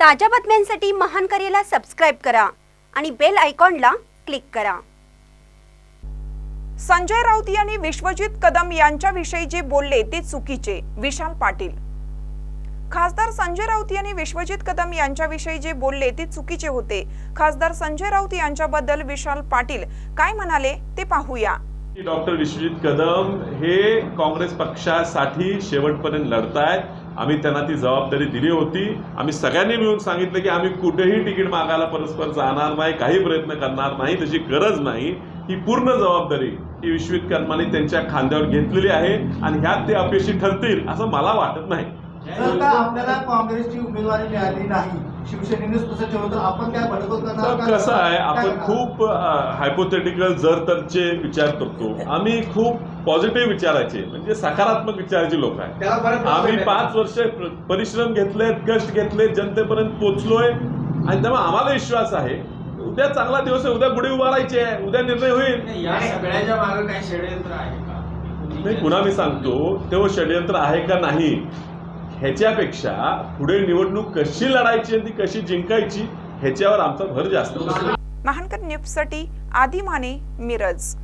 ताज्या बातम्यांसाठी महान करेला सबस्क्राईब करा आणि बेल आयकॉनला क्लिक करा. संजय राऊत यांनी विश्वजित कदम यांच्याविषयी जे बोलले ते चुकीचे विशाल पाटील. खासदार संजय राऊत यांनी विश्वजित कदम यांच्याविषयी जे बोलले ते चुकीचे होते. खासदार संजय राऊत यांच्याबद्दल विशाल पाटील काय म्हणाले ते पाहूया. डॉक्टर विश्वजित कदम हे काँग्रेस पक्षासाठी शेवटपर्यंत लढतायत. आम्ही त्यांना ती जबाबदारी दिली होती. आम्ही सगळ्यांनी मिळून सांगितलं की आम्ही कुठेही तिकीट मागायला परस्पर जाणार नाही काही प्रयत्न करणार नाही त्याची गरज नाही. ही पूर्ण जबाबदारी ही विश्वजित त्यांच्या खांद्यावर घेतलेली आहे आणि ह्यात ते अपयशी ठरतील असं मला वाटत नाही. आपल्याला काँग्रेसची उमेदवारी मिळाली नाही शिवसेनेनेच तसं ठेवलं तर आपण काय करणार का? कसं आहे आपण? खूप हायपोथेटिकल जर तरचे विचार करतो आम्ही खूप पॉझिटिव्ह विचारायचे म्हणजे सकारात्मक विचाराचे लोक आहे आम्ही. पाच वर्ष प्र- परिश्रम घेतलेत कष्ट घेतले जनतेपर्यंत पोहोचलोय आणि त्यामुळे आम्हाला विश्वास आहे उद्या चांगला दिवस आहे उद्या गुढी उभारायची आहे उद्या निर्णय होईल नाही, या सगळ्याच्या मागे काही षडयंत्र आहे का नाही पुन्हा मी सांगतो तेव्हा षडयंत्र आहे का नाही ह्याच्यापेक्षा पुढे निवडणूक कशी लढायची आणि ती कशी जिंकायची ह्याच्यावर आमचा भर जास्त महानकर न्यूजसाठी आदी माने मिरज.